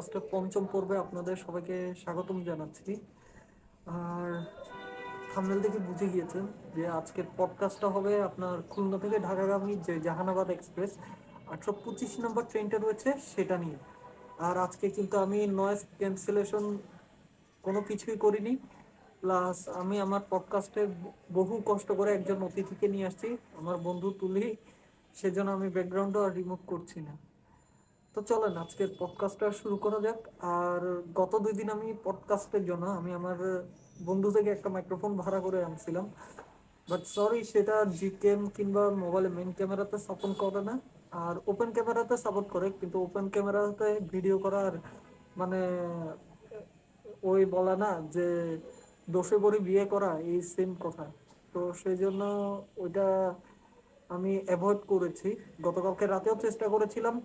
পডকাস্টের পঞ্চম পর্বে আপনাদের সবাইকে স্বাগতম জানাচ্ছি। আর থামনেল দেখে বুঝে গিয়েছেন যে আজকের পডকাস্টটা হবে আপনার খুলনা থেকে ঢাকাগামী যে জাহানাবাদ এক্সপ্রেস আটশো পঁচিশ নম্বর ট্রেনটা রয়েছে সেটা নিয়ে। আর আজকে কিন্তু আমি নয়েজ ক্যান্সেলেশন কোনো কিছুই করিনি। প্লাস আমি আমার পডকাস্টে বহু কষ্ট করে একজন অতিথিকে নিয়ে আসছি, আমার বন্ধু তুলি। সেজন্য আমি ব্যাকগ্রাউন্ডও আর রিমুভ করছি না। তো চলেন, আজকের পডকাস্টটা শুরু করা যাক। আর গত দুই দিন আমি পডকাস্টের জন্য, আমি আমার বন্ধু থেকে একটা মাইক্রোফোন ভাড়া করে আনছিলাম। বাট সরি সেটা জিকেম কিংবা মোবাইলে মেন ক্যামেরাতে সাপোর্ট করে না। আর ওপেন ক্যামেরাতে সাপোর্ট করে, কিন্তু ওপেন ক্যামেরাতে ভিডিও করার মানে ওই বলা না যে দোষে পড়ে বিয়ে করা, এই সেম কথা। তো সেই জন্য ওইটা আমি অ্যাভয়েড করেছি। গতকালকে রাতেও চেষ্টা করেছিলাম।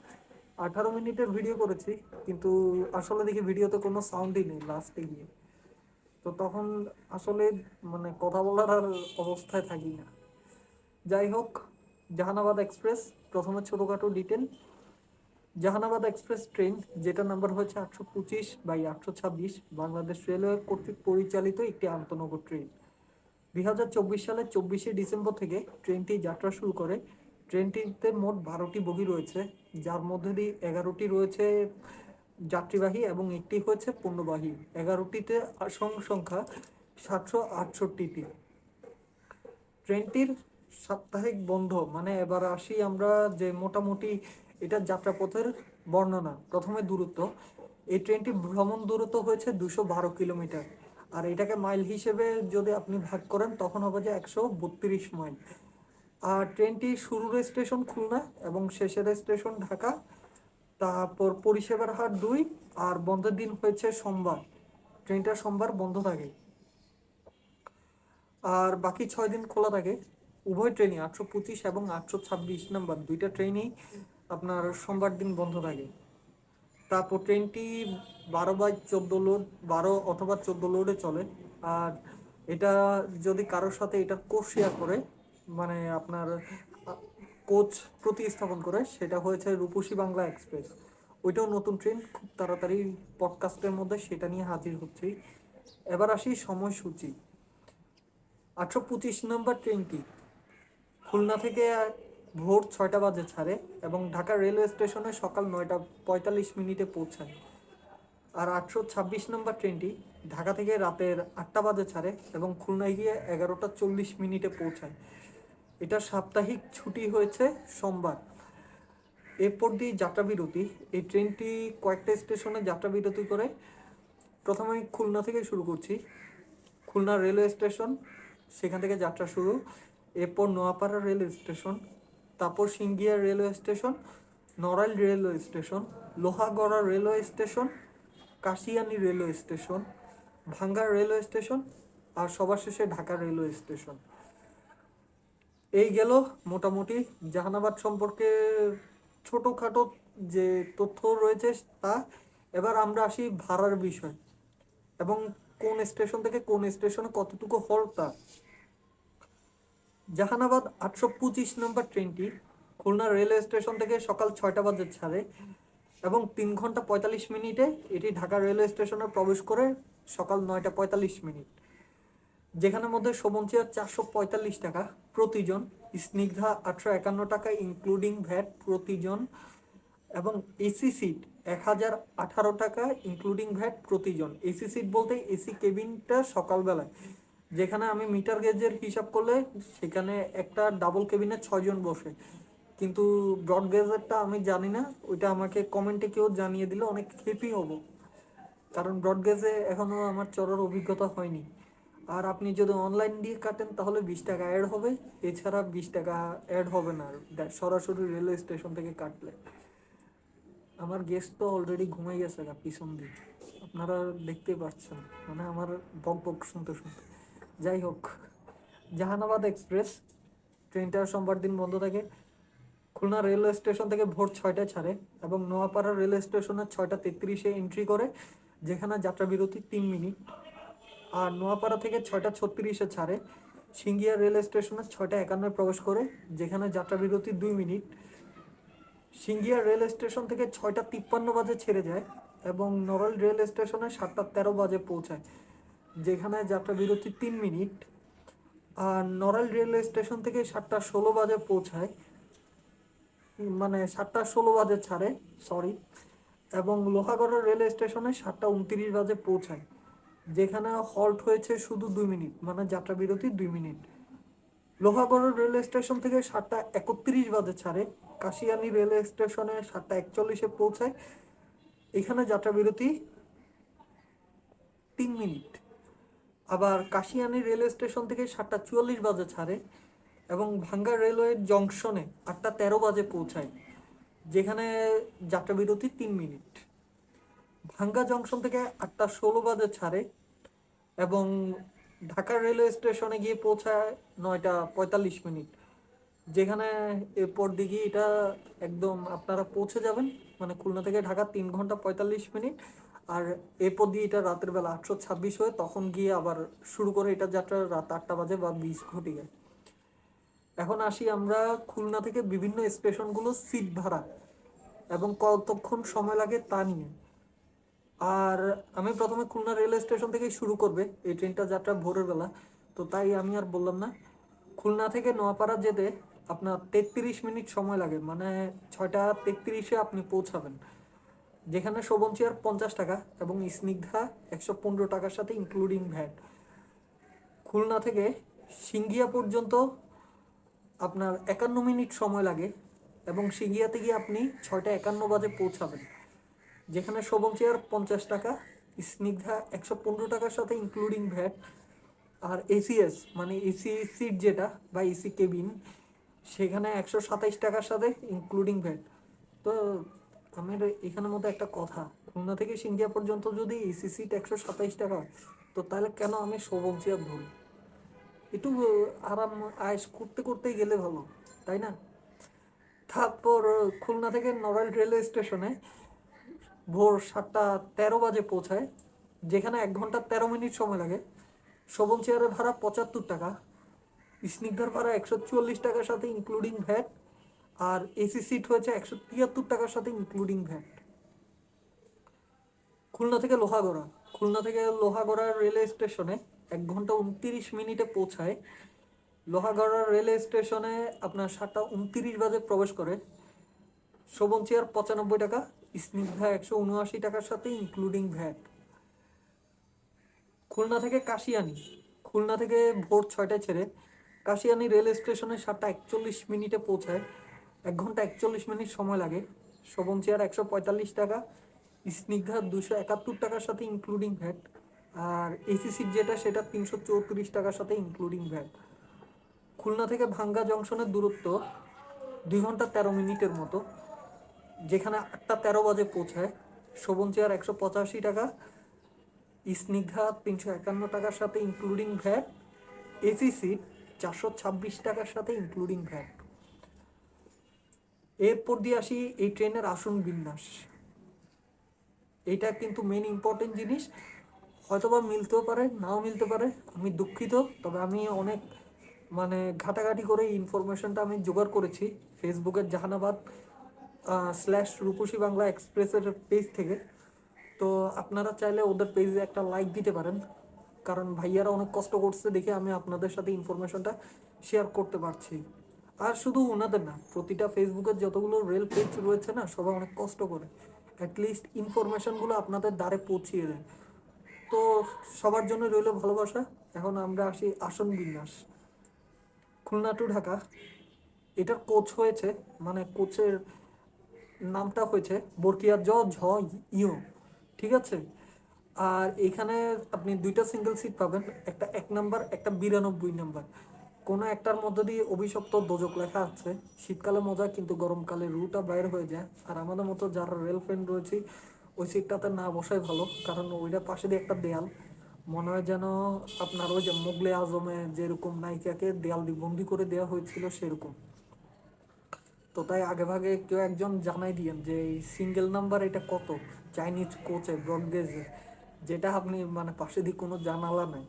আঠারো মিনিটের ভিডিও করেছি, কিন্তু আসলে দেখি ভিডিওতে কোনো সাউন্ডই নেই লাস্টে গিয়ে। তো তখন আসলে মানে কথা বলার আর অবস্থায় থাকি না। যাই হোক, জাহানাবাদ এক্সপ্রেস, প্রথমে ছোটোখাটো ডিটেল জাহানাবাদ এক্সপ্রেস ট্রেন যেটা নাম্বার হয়েছে আটশো পঁচিশ বাই আটশো ছাব্বিশ, বাংলাদেশ রেলওয়ে কর্তৃক পরিচালিত একটি আন্তনগর ট্রেন দুই হাজার চব্বিশ সালের চব্বিশে ডিসেম্বর থেকে ট্রেনটি যাত্রা শুরু করে। ট্রেনটিতে মোট বারোটি বগি রয়েছে, যার মধ্যে দিয়ে এগারোটি রয়েছে যাত্রীবাহী এবং একটি হয়েছে পণ্যবাহী। এগারোটিতে আসন সংখ্যা সাতশো আটষট্টিটি। ট্রেনটির সাপ্তাহিক বন্ধ মানে এবার আসি আমরা যে মোটামুটি এটা যাত্রাপথের বর্ণনা, প্রথমে দূরত্ব। এই ট্রেনটি ভ্রমণ দূরত্ব হয়েছে দুশো বারো কিলোমিটার। আর এটাকে মাইল হিসেবে যদি আপনি ভাগ করেন, তখন হবে যে একশো বত্রিশ মাইল। ট্রেনটি শুরুর স্টেশন খুলনা এবং শেষের স্টেশন ঢাকা, তারপর পরিষেবার হার দুই আর বন্ধের দিন হয়েছে সোমবার। ট্রেনটা সোমবার বন্ধ থাকে। আর বাকি ছয় দিন খোলা থাকে। উভয় ট্রেনই আটশো পঁচিশ এবং আটশো ছাব্বিশ নাম্বার। দুইটা ট্রেনই আপনার সোমবার দিন বন্ধ থাকে। তারপর ট্রেনটি বারো বাই চোদ্দ লোড, বারো অথবা চোদ্দ লোডে চলে। আর এটা যদি কারোর সাথে এটা কোর্স শেয়ার করে মানে আপনার কোচ প্রতিস্থাপন করে সেটা হয়েছে রূপসী বাংলা এক্সপ্রেস। ওইটাও নতুন ট্রেন, খুব তাড়াতাড়ি পডকাস্টের মধ্যে সেটা নিয়ে হাজির হচ্ছি। এবার আসি সময়সূচি। আটশো পঁচিশ নম্বর ট্রেনটি খুলনা থেকে ভোর ছয়টা বাজে ছাড়ে এবং ঢাকা রেলওয়ে স্টেশনে সকাল নয়টা পঁয়তাল্লিশ মিনিটে পৌঁছায়। আর আটশো ছাব্বিশ নম্বর ট্রেনটি ঢাকা থেকে রাতের আটটা বাজে ছাড়ে এবং খুলনায় গিয়ে এগারোটা চল্লিশ মিনিটে পৌঁছায়। এটা সাপ্তাহিক ছুটি হয়েছে সোমবার। এরপর দিয়ে যাত্রা বিরতি। এই ট্রেনটি কয়েকটা স্টেশনে যাত্রা বিরতি করে। প্রথমে আমি খুলনা থেকে শুরু করছি। খুলনা রেলওয়ে স্টেশন, সেখান থেকে যাত্রা শুরু। এরপর নোয়াপাড়া রেলওয়ে স্টেশন, তারপর Singia railway station, Narail railway station, Lohagara railway station, Kashiani railway station, Bhanga railway station আর সবার শেষে ঢাকা রেলওয়ে স্টেশন। এই গেল মোটামুটি জাহানাবাদ সম্পর্কে ছোটোখাটো যে তথ্য রয়েছে তা। এবার আমরা আসি ভাড়ার বিষয়। এবং কোন স্টেশন থেকে কোন স্টেশনে কতটুকু হল তা জাহানাবাদ আটশো পঁচিশ নম্বর ট্রেনটি খুলনা রেলওয়ে স্টেশন থেকে সকাল ছয়টা বাজে ছাড়ে এবং তিন ঘণ্টা পঁয়তাল্লিশ মিনিটে এটি ঢাকা রেলওয়ে স্টেশনে প্রবেশ করে সকাল নয়টা পঁয়তাল্লিশ মিনিট, যেখানের মধ্যে শোভন চেয়ার চারশো পঁয়তাল্লিশ টাকা। প্রতিজন, স্নিগ্ধা আটশো একান্ন টাকা ইনক্লুডিং ভ্যাট প্রতিজন এবং এসি সিট এক হাজার আঠারো টাকা ইনক্লুডিং ভ্যাট প্রতিজন। এসি সিট বলতে এসি কেবিনটা সকালবেলায়, যেখানে আমি মিটার গেজের হিসাব করলে সেখানে একটা ডাবল কেবিনে ছয়জন বসে। কিন্তু ব্রড গেজেরটা আমি জানি না, ওইটা আমাকে কমেন্টে কেউ জানিয়ে দিলে অনেক হ্যাপি হব। কারণ ব্রড গেজে এখনও আমার চড়ার অভিজ্ঞতা হয়নি। আর আপনি যদি অনলাইন দিয়ে কাটেন, তাহলে বিশ টাকা অ্যাড হবে। এছাড়া বিশ টাকা অ্যাড হবে না। সরাসরি রেলওয়ে স্টেশন থেকে কাটলে। আমার গেস্ট তো অলরেডি ঘুমাই গেছে পিছন দিয়ে আপনারা দেখতেই পাচ্ছেন। মানে আমার বক বক শুনতে শুনতে। যাই হোক। জাহানাবাদ এক্সপ্রেস ট্রেনটা সোমবার দিন বন্ধ থাকে। খুলনা রেলওয়ে স্টেশন থেকে ভোর ছয়টায় ছাড়ে এবং নোয়াপাড়া রেলওয়ে স্টেশনে ছয়টা তেত্রিশে এন্ট্রি করে, যেখানে যাত্রা বিরতি তিন মিনিট। আর নোয়াপাড়া থেকে ছয়টা ছত্রিশে ছাড়ে। সিঙ্গিয়া রেল স্টেশনে ছয়টা একান্নয় প্রবেশ করে, যেখানে যাত্রা বিরতি দুই মিনিট। সিঙ্গিয়া রেল স্টেশন থেকে ছয়টা তিপ্পান্ন বাজে ছেড়ে যায় এবং নড়াইল রেল স্টেশনে সাতটা তেরো বাজে পৌঁছায়, যেখানে যাত্রা বিরতি তিন মিনিট। আর নড়াইল রেল স্টেশন থেকে সাতটা ষোলো বাজে পৌঁছায় মানে সাতটা ষোলো বাজে ছাড়ে সরি এবং লোহাগড় রেল স্টেশনে সাতটা উনত্রিশ বাজে পৌঁছায়। যেখানে হল্ট হয়েছে শুধু দুই মিনিট মানে যাত্রা বিরতি দুই মিনিট। লোহাগড় রেল স্টেশন থেকে সাতটা একত্রিশ বাজে ছাড়ে। কাশিয়ানি রেল স্টেশনে সাতটা একচল্লিশে পৌঁছায়। এখানে যাত্রা বিরতি তিন মিনিট। আবার কাশিয়ানি রেল স্টেশন থেকে সাতটা চুয়াল্লিশ বাজে ছাড়ে এবং ভাঙ্গা রেলওয়ে জংশনে আটটা তেরো বাজে পৌঁছায়, যেখানে যাত্রা বিরতি তিন মিনিট। ভাঙ্গা জংশন থেকে আটটা ষোলো বাজে ছাড়ে এবং ঢাকা রেলওয়ে স্টেশনে গিয়ে পৌঁছায় নয়টা পঁয়তাল্লিশ মিনিট। যেখানে এরপর দিকে এটা একদম আপনারা পৌঁছে যাবেন মানে খুলনা থেকে ঢাকা তিন ঘণ্টা পঁয়তাল্লিশ মিনিট। আর এরপর দিয়ে এটা রাতের বেলা আটশো ছাব্বিশ হয়ে তখন গিয়ে আবার শুরু করে এটা যাত্রা রাত আটটা বাজে বা বিশ ঘটিকে এখন আসি আমরা খুলনা থেকে বিভিন্ন স্টেশনগুলো সিট ভাড়া এবং কতক্ষণ সময় লাগে তা নিয়ে। আর আমি প্রথমে খুলনা রেল স্টেশন থেকেই শুরু করবে, এই ট্রেনটা যাত্রা ভোরের বেলা। তো তাই আমি আর বললাম না, খুলনা থেকে নোয়াপাড়া যেতে আপনার তেত্রিশ মিনিট সময় লাগে মানে ছয়টা তেত্রিশে আপনি পৌঁছাবেন। যেখানে শোভন চেয়ার পঞ্চাশ টাকা এবং স্নিগ্ধা একশো পনেরো টাকার সাথে ইনক্লুডিং ভ্যাট। খুলনা থেকে সিঙ্গিয়া পর্যন্ত আপনার একান্ন মিনিট সময় লাগে এবং সিঙ্গিয়াতে গিয়ে আপনি ছয়টা একান্ন বাজে পৌঁছাবেন। যেখানে শোভন চেয়ার পঞ্চাশ টাকা, স্নিগ্ধা একশো পনেরো টাকার সাথে ইনক্লুডিং ভ্যাট, আর এসিএস মানে এসি সিট যেটা, বা এসি কেবিন সেখানে একশো সাতাইশ টাকার সাথে ইনক্লুডিং ভ্যাট। তো আমার এখানের মধ্যে একটা কথা, খুলনা থেকে সিঙ্গিয়া পর্যন্ত যদি এসি সিট একশো সাতাইশ টাকা, তো তাহলে কেন আমি শোভন চেয়ার ধরি? একটু আরাম, আয়েস করতে করতেই গেলে ভালো, তাই না? তারপর খুলনা থেকে নড়াইল রেলওয়ে স্টেশনে ভোর সাতটা তেরো বাজে পৌঁছায়, যেখানে এক ঘণ্টা তেরো মিনিট সময় লাগে। শোভন চেয়ারের ভাড়া পঁচাত্তর টাকা, স্নিগ্ধার ভাড়া একশো চুয়াল্লিশ টাকার সাথে ইনক্লুডিং ভ্যাট আর এসি সিট হয়েছে একশো তিয়াত্তর টাকার সাথে ইনক্লুডিং ভ্যাট খুলনা থেকে লোহাগড়া, খুলনা থেকে লোহাগড়া রেলওয়ে স্টেশনে এক ঘণ্টা উনত্রিশ মিনিটে পৌঁছায়। লোহাগড়া রেলওয়ে স্টেশনে আপনার সাতটা উনত্রিশ বাজে প্রবেশ করে। শোভন চেয়ার পঁচানব্বই টাকা স্নিগ্ধা একশো উনআশি টাকার সাথে ইনক্লুডিং ভ্যাট খুলনা থেকে কাশিয়ানি, খুলনা থেকে ভোর ছয়টায় ছেড়ে কাশিয়ানি রেল স্টেশনে সাতটা একচল্লিশ মিনিটে পৌঁছায়। এক ঘণ্টা একচল্লিশ মিনিট সময় লাগে। শোভন চেয়ার একশো পঁয়তাল্লিশ টাকা, স্নিগ্ধা দুশো একাত্তর টাকার সাথে ইনক্লুডিং ভ্যাট আর এসিসির যেটা সেটা তিনশো চৌত্রিশ টাকার সাথে ইনক্লুডিং ভ্যাট খুলনা থেকে ভাঙ্গা জংশনের দূরত্ব দুই ঘণ্টা তেরো মিনিটের মতো। যেখানে আটটা তেরো বাজে পৌঁছায়। শোভন চেয়ার একশো পঁচাশি টাকা, স্নিগ্ধা তিনশো একান্ন টাকার সাথে ইনক্লুডিং ভ্যাট এসি সিট চারশো ছাব্বিশ টাকার সাথে ইনক্লুডিং ভ্যাট এরপর দিয়ে আসি এই ট্রেনের আসন বিন্যাস। এটা কিন্তু মেন ইম্পর্টেন্ট জিনিস। হয়তোবা মিলতেও পারে, নাও মিলতে পারে, আমি দুঃখিত, তবে আমি অনেক মানে ঘাটাঘাটি করে ইনফরমেশনটা আমি জোগাড় করেছি। ফেসবুকের জাহানাবাদ স্ল্যাশ রূপসী বাংলা এক্সপ্রেসের পেজ থেকে। তো আপনারা চাইলে ওদের পেজে একটা লাইক দিতে পারেন। কারণ ভাইয়ারা অনেক কষ্ট করছে দেখে আমি আপনাদের সাথে ইনফরমেশনটা শেয়ার করতে পারছি। আর শুধু ওনাদের না, প্রতিটা ফেসবুকের যতগুলো রেল পেজ রয়েছে না, সবাই অনেক কষ্ট করে। অ্যাটলিস্ট ইনফরমেশনগুলো আপনাদের দ্বারে পৌঁছিয়ে দেয়। তো সবার জন্য রইল ভালোবাসা। এখন আমরা আসি আসন বিন্যাস। খুলনা টু ঢাকা। এটার কোচ হয়েছে মানে কোচের নামটা হয়েছে বরকিয়া জ, ঝ ইও ঠিক আছে? আর এখানে আপনি দুইটা সিঙ্গেল সিট পাবেন, একটা এক নাম্বার একটা বিরানব্বই নাম্বার কোনো একটার মধ্যে দিয়ে অভিশপ্ত দোজক লেখা আছে, শীতকালে মজা কিন্তু গরমকালে রুটা বাইর হয়ে যায়। আর আমাদের মতো যারা রেল ফ্রেন্ড রয়েছে, ওই সিটটাতে না বসাই ভালো, কারণ ওইটার পাশে দিয়ে একটা দেয়াল। মনে হয় যেন আপনার ওই যে মোগলে আজমে যেরকম নায়িকাকে দেয়াল দিয়ে বন্দি করে দেওয়া হয়েছিল সেরকম। তো তাই আগে ভাগে কেউ একজন জানাই দিয়েন যে এই সিঙ্গেল নাম্বার এটা কত? চাইনিজ কোচে ব্রডগেজে যেটা আপনি মানে পাশে দিয়ে কোনো জানালা নাই।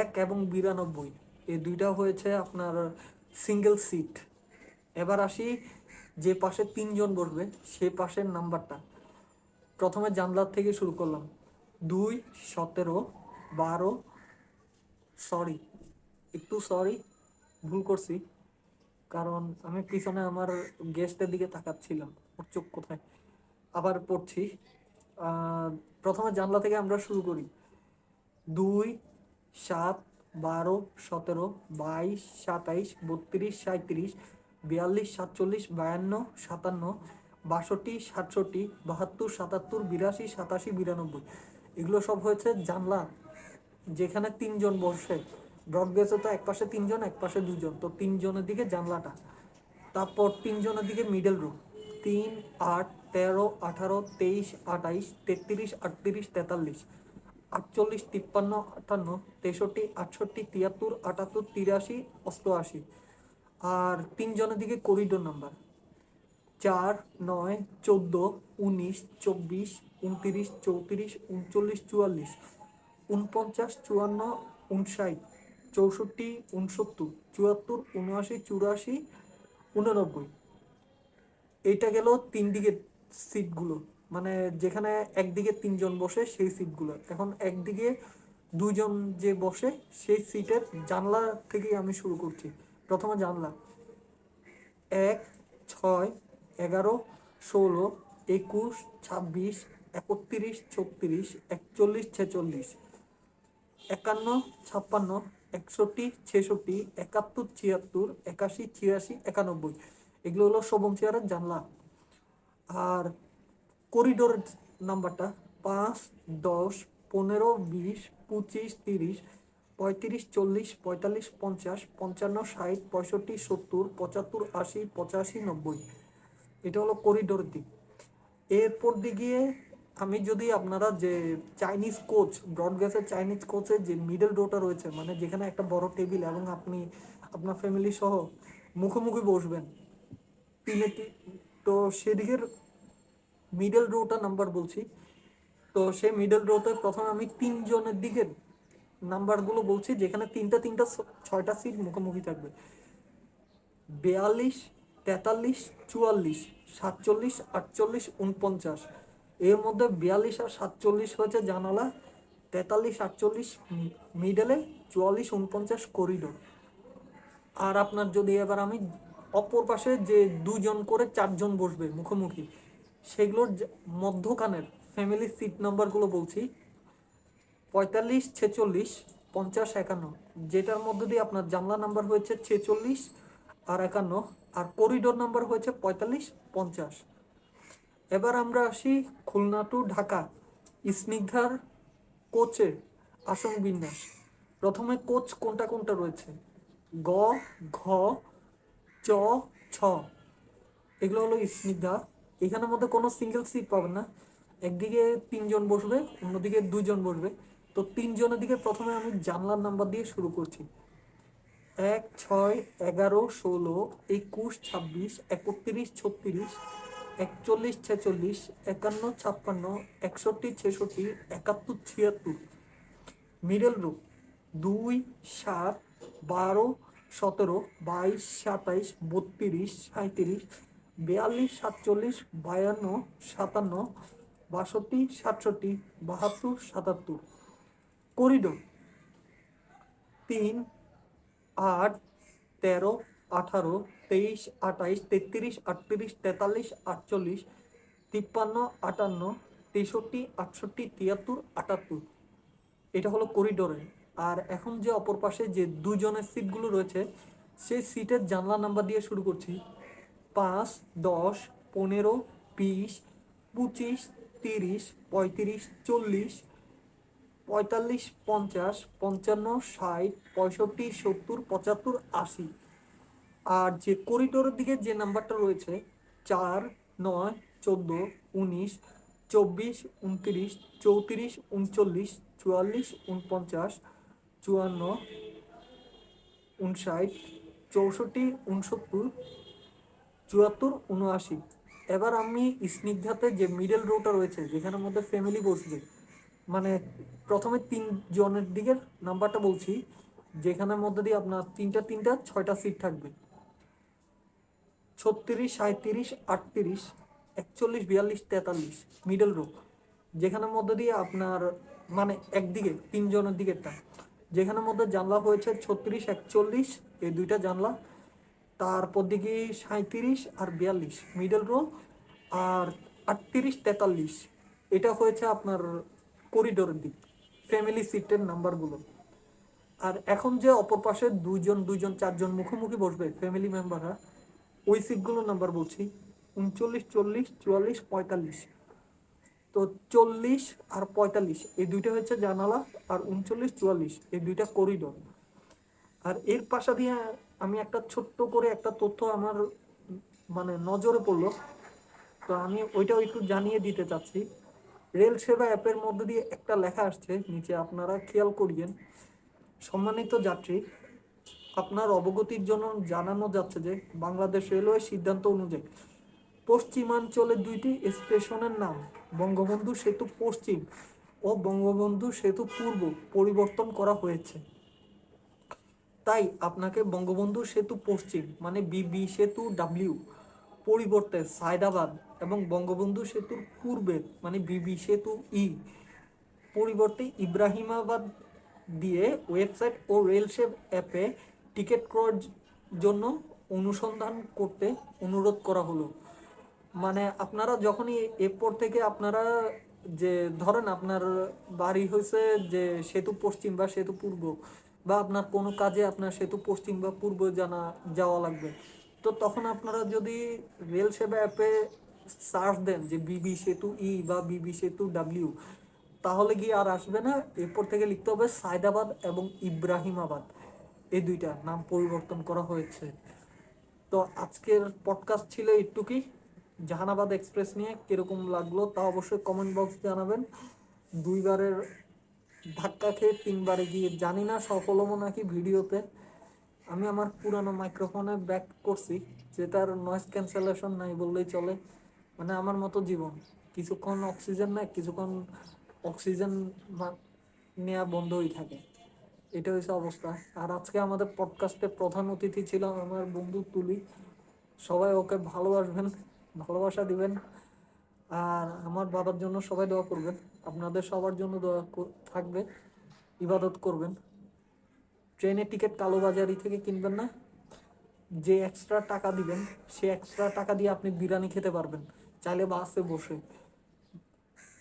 এক এবং বিরানব্বই, এই দুইটা হয়েছে আপনার সিঙ্গেল সিট এবার আসি যে পাশে তিনজন বসবে, সে পাশের নাম্বারটা প্রথমে জানলার থেকে শুরু করলাম। দুই, সতেরো, বারো সরি একটু সরি ভুল করছি। কারণ আমি পিছনে আমার গেস্টের দিকে তাকাচ্ছিলাম, ওর চোখ কোথায়? আবার পড়ছি। প্রথমে জানলা থেকে আমরা শুরু করি। দুই, সাত, বারো, সতেরো, বাইশ, সাতাইশ, বত্রিশ সাঁত্রিশ বিয়াল্লিশ, সাতচল্লিশ, বায়ান্ন, সাতান্ন, বাষট্টি, সাতষট্টি, বাহাত্তর, সাতাত্তর, বিরাশি, সাতাশি, বিরানব্বই। এগুলো সব হয়েছে জানলা, যেখানে তিনজন বসে। ব্রড বেসে তো এক পাশে তিনজন, এক পাশে দুজন। তো তিনজনের দিকে জানলাটা। তারপর তিনজনের দিকে মিডল রুম তিন, আট, তেরো, আঠারো, তেইশ, আঠাইশ, তেত্রিশ, আটত্রিশ, তেতাল্লিশ। আটচল্লিশ, তিপ্পান্ন, আটান্ন, তেষট্টি, আটষট্টি, তিয়াত্তর, আটাত্তর, তিরাশি, অষ্টআশি। আর তিনজনের দিকে করিডোর নাম্বার চার, নয়, চোদ্দ, উনিশ, চব্বিশ, উনতিরিশ, চৌত্রিশ, উনচল্লিশ, চুয়াল্লিশ। উনপঞ্চাশ, চুয়ান্ন, উনষাট। চৌষট্টি, উনসত্তর, চুয়াত্তর, উনআশি, চুরাশি, উননব্বই। এইটা গেল তিন দিকের সিটগুলো। মানে যেখানে একদিকে তিনজন বসে, সেই সিটগুলো। এখন একদিকে দুজন যে বসে, সেই সিটের জানলা থেকেই আমি শুরু করছি। প্রথমে জানলা। এক, ছয়, এগারো, ষোলো, একুশ, ছাব্বিশ, একত্রিশ, ছত্রিশ, একচল্লিশ, ছেচল্লিশ, একান্ন, ছাপ্পান্ন একষট্টি, ছেষট্টি, একাত্তর, ছিয়াত্তর, একাশি, ছিয়াশি, একানব্বই। এগুলো হলো শোভম চেয়ারের জানলা। আর করিডোর নাম্বারটা পাঁচ, দশ, পনেরো, বিশ, পঁচিশ, তিরিশ, পঁয়ত্রিশ, চল্লিশ, পঁয়তাল্লিশ, পঞ্চাশ, পঞ্চান্ন, ষাট, পঁয়ষট্টি, সত্তর, পঁচাত্তর, আশি, পঁচাশি, নব্বই। এটা হলো করিডোর দিক। এরপর দিকে আমি যদি আপনারা যে চাইনিজ কোচ ব্রডগ্যাসের চাইনিজ কোচের যে মিডল রোটা রয়েছে মানে যেখানে একটা বড় টেবিল এবং আপনি, আপনার ফ্যামিলি সহ মুখোমুখি বসবেন, তিনে তো সেদিকের মিডল রোটা নাম্বার বলছি। তো সেই মিডল রোতে প্রথমে আমি তিনজনের দিকের নাম্বারগুলো বলছি, যেখানে তিনটা তিনটা ছয়টা সিট মুখোমুখি থাকবে। বিয়াল্লিশ, তেতাল্লিশ, চুয়াল্লিশ, সাতচল্লিশ, আটচল্লিশ উনপঞ্চাশ এর মধ্যে বিয়াল্লিশ আর সাতচল্লিশ হয়েছে জানালা, তেতাল্লিশ, আটচল্লিশ মিডলে চুয়াল্লিশ, উনপঞ্চাশ করিডোর আর আপনার যদি এবার আমি অপর পাশে যে দুজন করে চারজন বসবে মুখোমুখি, সেগুলোর মধ্যখানের ফ্যামিলি সিট নাম্বারগুলো বলছি, পঁয়তাল্লিশ, ছেচল্লিশ, পঞ্চাশ, একান্ন, যেটার মধ্যে দিয়ে আপনার জানলা নাম্বার হয়েছে ছেচল্লিশ আর একান্ন, আর করিডোর নাম্বার হয়েছে পঁয়তাল্লিশ, পঞ্চাশ। এবার আমরা আসি খুলনা টু ঢাকা। স্নিগ্ধার কোচের আসন বিন্যাস। প্রথমে কোচ কোনটা কোনটা রয়েছে? গ, ঘ, চ, ছ। এগুলো হলো স্নিগ্ধা। এখানের মধ্যে কোনো সিঙ্গেল সিট পাবেন না। একদিকে তিনজন বসবে, অন্যদিকে দুজন বসবে। তো তিনজনের দিকে প্রথমে আমি জানলার নাম্বার দিয়ে শুরু করছি। এক, ছয়, এগারো, ষোলো, একুশ, ছাব্বিশ, একত্রিশ, ছত্রিশ একচল্লিশ ছেচল্লিশ, একান্ন ছাপ্পান্ন, একষট্টি ছেষট্টি, একাত্তর ছিয়াত্তর। মিডল রুপ দুই সাত বারো সতেরো, বাইশ সাতাইশ, বত্রিশ সাঁত্রিশ বিয়াল্লিশ সাতচল্লিশ, বায়ান্ন সাতান্ন, বাষট্টি সাতষট্টি, বাহাত্তর সাতাত্তর। করিডোর, তিন আট তেরো আঠারো তেইশ, আঠাইশ, তেত্রিশ, আটত্রিশ, তেতাল্লিশ, আটচল্লিশ, তিপ্পান্ন, আটান্ন, তেষট্টি, আটষট্টি, তিয়াত্তর, আটাত্তর। এটা হলো করিডোরে। আর এখন যে অপর পাশে যে দুজনের সিটগুলো রয়েছে, সেই সিটের জানলা নাম্বার দিয়ে শুরু করছি। পাঁচ, দশ, পনেরো, বিশ, পঁচিশ, তিরিশ, পঁয়ত্রিশ, চল্লিশ, পঁয়তাল্লিশ, পঞ্চাশ, পঞ্চান্ন, ষাট, পঁয়ষট্টি, সত্তর, পঁচাত্তর, আশি। আর যে করিডোরের দিকে যে নাম্বারটা রয়েছে, চার, নয়, চোদ্দ, উনিশ, চব্বিশ, উনত্রিশ, চৌত্রিশ, উনচল্লিশ, চুয়াল্লিশ, উনপঞ্চাশ, চুয়ান্ন, উনষাট, চৌষট্টি, উনসত্তর, চুয়াত্তর, উনআশি। এবার আমি স্নিগ্ধাতে যে মিডল রোটা রয়েছে, যেখানের মধ্যে ফ্যামিলি বসবে মানে প্রথমে তিন জনের দিকের নাম্বারটা বলছি, যেখানের মধ্যে দিয়ে আপনার তিনটা তিনটা, ছয়টা সিট থাকবে। ছত্রিশ সাঁত্রিশ আটত্রিশ, একচল্লিশ, বিয়াল্লিশ, তেতাল্লিশ মিডল রো যেখানের মধ্যে দিয়ে আপনার মানে একদিকে, তিনজনের দিকেরটা, যেখানের মধ্যে জানলা হয়েছে ছত্রিশ, একচল্লিশ, এই দুইটা জানলা, তারপর দিকে সাঁত্রিশ আর বিয়াল্লিশ মিডল রো আর আটত্রিশ, তেতাল্লিশ, এটা হয়েছে আপনার করিডোরের দিক ফ্যামিলি সিটের নাম্বারগুলো আর এখন যে অপর পাশে দুইজন দুইজন, চারজন মুখোমুখি বসবে ফ্যামিলি মেম্বাররা ওই সিটগুলোর নাম্বার বলছি। উনচল্লিশ, চল্লিশ, চুয়াল্লিশ, পঁয়তাল্লিশ। তো চল্লিশ আর পঁয়তাল্লিশ, এই দুইটা হচ্ছে জানালা আর উনচল্লিশ, চুয়াল্লিশ, এই দুইটা করিডোর আর এর পাশা দিয়ে আমি একটা ছোট্ট করে একটা তথ্য আমার মানে নজরে পড়ল। তো আমি ওইটাও একটু জানিয়ে দিতে চাচ্ছি। রেল সেবা অ্যাপের মধ্যে দিয়ে একটা লেখা আসছে, নিচে আপনারা খেয়াল করিয়েন। সম্মানিত যাত্রী আপনার অবগতির জন্য জানানো যাচ্ছে যে বাংলাদেশ রেলওয়ে সিদ্ধান্ত অনুযায়ী পশ্চিমাঞ্চলের দুইটি স্টেশনের নাম বঙ্গবন্ধু সেতু পশ্চিম ও বঙ্গবন্ধু সেতু পূর্ব পরিবর্তন করা হয়েছে। তাই আপনাকে বঙ্গবন্ধু সেতু পশ্চিম মানে বিবি সেতু ডাব্লিউ পরিবর্তে সায়দাবাদ এবং বঙ্গবন্ধু সেতুর পূর্বে মানে বিবি সেতু ই পরিবর্তে ইব্রাহিমাবাদ দিয়ে ওয়েবসাইট ও রেলসেভ অ্যাপে টিকিট ক্রয়ের জন্য অনুসন্ধান করতে অনুরোধ করা হলো। মানে আপনারা যখনই এরপর থেকে আপনারা যে ধরেন আপনার বাড়ি হয়েছে যে সেতু পশ্চিম বা সেতু পূর্ব বা আপনার কোনো কাজে আপনার সেতু পশ্চিম বা পূর্ব জানা যাওয়া লাগবে, তো তখন আপনারা যদি রেল সেবা অ্যাপে সার্চ দেন যে বিবি সেতু ই বা বিবি সেতু ডাব্লিউ তাহলে গিয়ে আর আসবে না। এরপর থেকে লিখতে হবে সায়দাবাদ এবং ইব্রাহিমাবাদ। এই দুইটা নাম পরিবর্তন করা হয়েছে। তো আজকের পডকাস্ট ছিল একটুকুই জাহানাবাদ এক্সপ্রেস নিয়ে কীরকম লাগল তা অবশ্যই কমেন্ট বক্স জানাবেন। দুইবারের ধাক্কা খেয়ে তিনবারে গিয়ে জানি না, সফল হব নাকি ভিডিওতে। আমি আমার পুরানো মাইক্রোফোনে ব্যাক করছি, যেটার নয়েজ ক্যান্সেলেশন নাই বললেই চলে। মানে আমার মতো জীবন। কিছুক্ষণ অক্সিজেন নেয় কিছুক্ষণ অক্সিজেন নেওয়া বন্ধই থাকে। এটা হচ্ছে অবস্থা। আর আজকে আমাদের পডকাস্টে প্রধান অতিথি ছিল আমার বন্ধু তুলি। সবাই ওকে ভালোবাসবেন, ভালোবাসা দিবেন। আর আমার বাবার জন্য সবাই দোয়া করবেন। আপনাদের সবার জন্য দোয়া থাকবে, ইবাদত করবেন। ট্রেনের টিকিট কালোবাজারি থেকে কিনবেন না। যে এক্সট্রা টাকা দিবেন, সে এক্সট্রা টাকা দিয়ে আপনি বিরিয়ানি খেতে পারবেন। চাইলে বাসে বসে।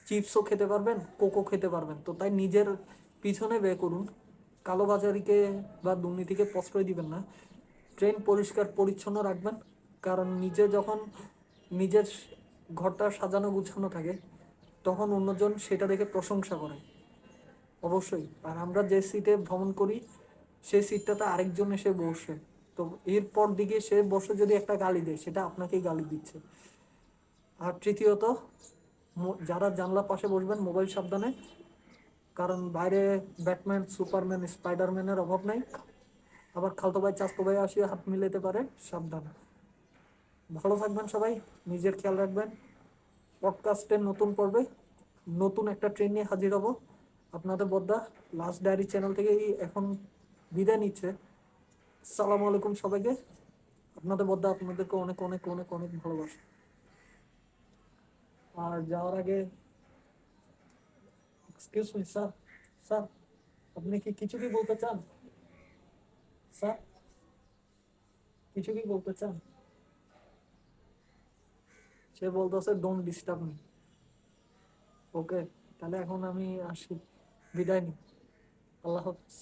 চিপসও খেতে পারবেন, কোকো খেতে পারবেন। তো তাই নিজের পিছনে ব্যয় করুন। কালোবাজারিকে বা দুর্নীতিকে প্রশ্রয় দিবেন না। ট্রেন পরিষ্কার, পরিচ্ছন্ন রাখবেন। কারণ নিজে যখন নিজের ঘরটা সাজানো, গুছানো থাকে, তখন অন্যজন সেটা দেখে প্রশংসা করে। অবশ্যই। আর আমরা যে সিটে ভ্রমণ করি, সেই সিটটাতে আরেকজন এসে বসে। তো এরপর দিকে সে বসে যদি একটা গালি দেয়, সেটা আপনাকেই গালি দিচ্ছে। আর তৃতীয়ত যারা জানলার পাশে বসবেন, মোবাইল সাবধানে কারণ বাইরে ব্যাটম্যান, সুপারম্যান, স্পাইডারম্যানের অভাব নাই। আবার খালতো ভাই, চাস্তো ভাই আসিয়ে হাত মিলাতে পারে, সাবধান। ভালো থাকবেন সবাই, নিজের খেয়াল রাখবেন। পডকাস্টের নতুন পর্বে নতুন একটা ট্রেন নিয়ে হাজির হব। আপনাদের বদ্দা লাস্ট ডায়েরি চ্যানেল থেকে এখন বিদায় নিচ্ছে। সালাম আলাইকুম সবাইকে। আপনাদের বদ্দা আপনাদেরকে অনেক অনেক অনেক অনেক ভালোবাসে। আর যাওয়ার আগে এক্সকিউজ মি স্যার স্যার আপনি কি কিছু কি বলতে চান? স্যার কিছু কি বলতে চান? সে বলতেছে ডোন্ট ডিস্টার্ব মি ওকে তাহলে এখন আমি আসি। বিদায় নি আল্লাহ হাফিজ।